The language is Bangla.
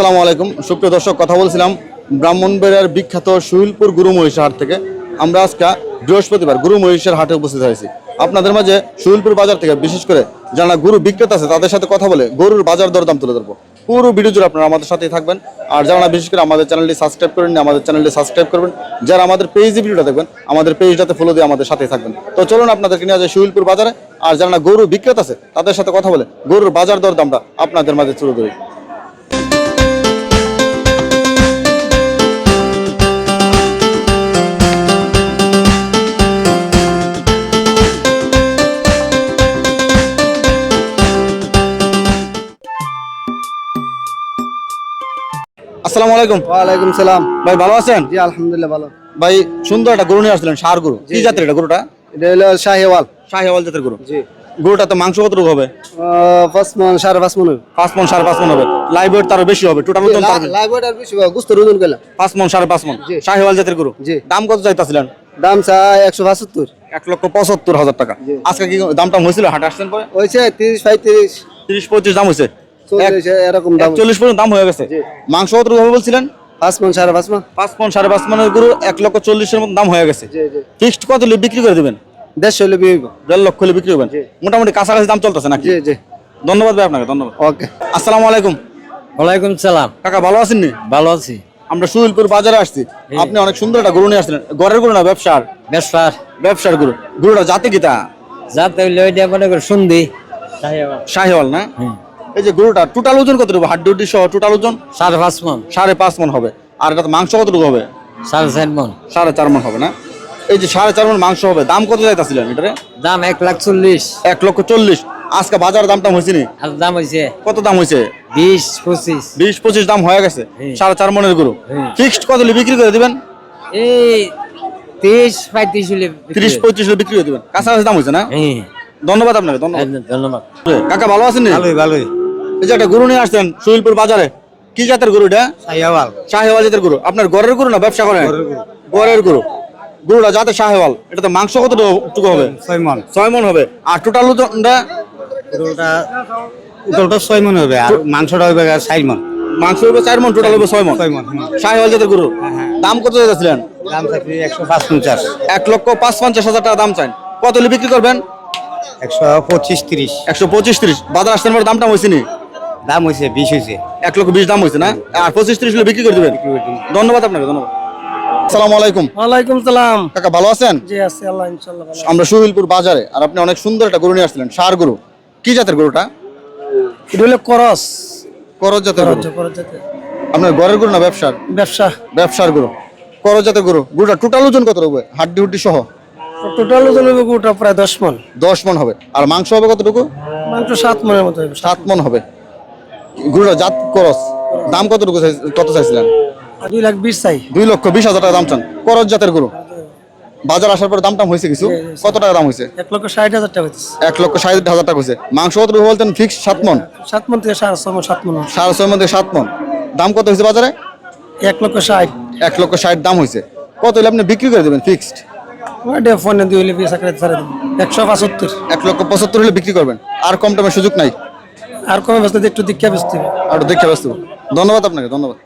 আসসালামু আলাইকুম। সুপ্রিয় দর্শক, কথা বলছিলাম ব্রাহ্মণবাড়িয়ার বিখ্যাত সুহিলপুর গুরু মহিষা হাট থেকে। আমরা আজকে বৃহস্পতিবার গুরু মহিষের হাটে উপস্থিত হয়েছি। আপনাদের মাঝে সুহিলপুর বাজার থেকে বিশেষ করে যারা গরু বিক্রেতা আছে, তাদের সাথে কথা বলে গরুর বাজার দরদাম তুলে ধরবো। পুরো ভিডিও জুড়ে আপনারা আমাদের সাথেই থাকবেন। আর যারা বিশেষ করে আমাদের চ্যানেলটি সাবস্ক্রাইব করেন আমাদের চ্যানেলটি সাবস্ক্রাইব করবেন। যারা আমাদের পেজে ভিডিওটা দেখবেন, আমাদের পেজটাতে ফলো দিয়ে আমাদের সাথেই থাকবেন। তো চলুন আপনাদেরকে নিয়ে যায় সুহিলপুর বাজারে। আর যারা গরু বিক্রেতা আছে, তাদের সাথে কথা বলে গরুর বাজার দরদামটা আপনাদের মাঝে তুলে ধরি। আসসালামু আলাইকুম। ওয়ালাইকুম সালাম। ভাই ভালো আছেন? জি আলহামদুলিল্লাহ ভালো। ভাই সুন্দর একটা গরু নিয়ে আসলেন সার গরু। কি জাতের এটা গরুটা? এটা হলো শাহিওয়াল। শাহিওয়াল জাতের গরু। জি। গরুটা তো মাংস কতটুকু হবে? পাঁচ মন সাড়ে পাঁচ মন পাঁচ মন সাড়ে পাঁচ মন হবে। লাইভ ওয়েট তারও বেশি হবে টোটাল ওজন লাইভ আর বেশি গুস্ত ওজন গেলাম পাঁচ মন সাড়ে পাঁচ মন। শাহিওয়াল জাতের গরু। জি। দাম কত চাইতেছিলেন? দাম চা একশো পঁচাত্তর। এক লক্ষ পঁচাত্তর হাজার টাকা। আজকে কি দামটা হয়েছিল? হাটে আসছেন পরে? হয়েছে তিরিশ পঁয়ত্রিশ। তিরিশ পঁয়ত্রিশ দাম হয়েছে? এরকম দাম। চল্লিশ পর্যন্ত দাম হয়ে গেছে। মাংস কতটুকু বলছিলেন? পাঁচ মন সাড়ে পাঁচ মন পাঁচ মন সাড়ে পাঁচ মনের গরু এক লক্ষ চল্লিশের মতো দাম হয়ে গেছে। জি জি। ফিক্সড কত হলে বিক্রি করে দেবেন? দেড়শো হলে দেড় লক্ষ হলে বিক্রি করবেন। মোটামুটি কাছাকাছি দাম চলতেছে নাকি? জি জি। ধন্যবাদ ভাই আপনাকে ধন্যবাদ। ওকে। আসসালামু আলাইকুম। ওয়ালাইকুম সালাম। কাকা ভালো আছেন ভালো আছি। আমরা সুহিলপুর বাজারে আসছি। আপনি অনেক সুন্দর একটা গরু নিয়ে আসছিলেন। ঘরের গরু না ব্যবসার? বেশার ব্যবসার গরু। গরুটা জাতি হইলে ওইটা মনে করে শুনদি শাহিওয়াল। না? এই যে গরুটা টোটাল ওজন কতটুকু? হাড্ডি উড্ডি সহ টোটাল ওজন? সাড়ে পাঁচ মন। সাড়ে পাঁচ মন হবে। আর এটা মাংস কতটুকু হবে? সাড়ে চার মন। সাড়ে চার মন হবে না? এই যে সাড়ে চার মন মাংস হবে দাম কত চাইতেছিলেন এটারে? দাম এক লাখ চল্লিশ। এক লক্ষ চল্লিশ। আজকে বাজার দামটা হয়েছে নি? দাম হয়েছে। কত দাম হয়েছে? বিশ পঁচিশ। বিশ পঁচিশ দাম হয়ে গেছে। হ্যাঁ। সাড়ে চার মনের গরু। হ্যাঁ। ফিক্সড কত বিক্রি করে দিবেন? এই তিরিশ পঁয়ত্রিশ তিরিশ। পঁয়ত্রিশ হলে বিক্রি করে দিবেন। কাছাকাছি দাম হয়েছে না? হ্যাঁ। ধন্যবাদ আপনাকে ধন্যবাদ। ধন্যবাদ। কাকা ভালো আছেন ভালোই ভালোই। এই যে একটা গরু নিয়ে আসছেন সুহিলপুর বাজারে। কি জাতের গরু এটা? শাহেওয়াল। জাতের গরু। আপনার ঘরের গরু না ব্যবসা করেন? ঘরের গরু। গরুটা যাতে শাহেওয়াল। এটা তো মাংস কতটুকু হবে? ছয় মন। ছয় মন হবে। আর টোটাল ওজনটা? উতলটা উতলটা ছয় মন হবে। আর মাংসটা হবে চার মন। মাংস হবে চার মন টোটাল হবে ছয় মন। ছয় মন শাহেওয়াল জাতের গরু। দাম কত চাইছিলেন দাম থাকবে একশো পাঁচ পঞ্চাশ এক লক্ষ পাঁচ পঞ্চাশ হাজার টাকা দাম চান কত বিক্রি করবেন? একশো পঁচিশ তিরিশ। একশো পঁচিশ ত্রিশ। বাজার আসতে দামটা হয়েছে নি? দাম হয়েছে বিশ হয়েছে এক লক্ষ বিশ দাম হয়েছে না? আর পঁচিশ ত্রিশ হলে বিক্রি করে দেবেন? ধন্যবাদ আপনাকে ধন্যবাদ। আসসালামু আলাইকুম। ওয়ালাইকুম সালাম। কাকা ভালো আছেন? জি আছি আল্লাহ ইনশাল্লাহ আমরা সুহিলপুর বাজারে আর আপনি অনেক সুন্দর একটা গরু নিয়ে আসছিলেন সার গরু। কি জাতের গরুটা? এটা হলো করস। জাতের গরু। করস যাতে আপনার ঘরের গরু না ব্যবসার? ব্যবসা। ব্যবসার গরু। করজ জাতের গরু। গরুটা টোটাল ওজন কত হবে? হাড্ডি হুড্ডি সহ? টোটাল ওজন হবে প্রায় দশ মন। দশ মন হবে। আর মাংস হবে কতটুকু? মাংস সাত মনের মতো হবে সাত মন হবে। গরুটা জাত করস। দাম কতটুকু কত চাইছিলেন? দুই লাখ বিশ চাই। দুই লক্ষ বিশ হাজার টাকা দাম চান। করজ জাতের গরু বাজার আসার পরে দাম টাম হয়েছে কিছু? কত টাকা দাম হয়েছে? এক লক্ষ ষাট হাজার টাকা এক লক্ষ ষাট হাজার টাকা হয়েছে। মাংস কতটুকু বলতেন? ফিক্স সাত মন সাত মন থেকে সাড়ে ছয় মন সাত মন সাড়ে ছয় মন থেকে সাত মন দাম কত হয়েছে বাজারে? এক লক্ষ ষাট। এক লক্ষ ষাট দাম হয়েছে। কত হলে আপনি বিক্রি করে দেবেন ফিক্সড ফোনে দিয়ে একশো পঁচাত্তর। এক লক্ষ পঁচাত্তর হলে বিক্রি করবেন। আর কম টাইমের সুযোগ নাই। আর কমে ব্যস্ত একটু দীক্ষা ব্যস্ত আর দীক্ষা ব্যস্ত ধন্যবাদ আপনাকে ধন্যবাদ।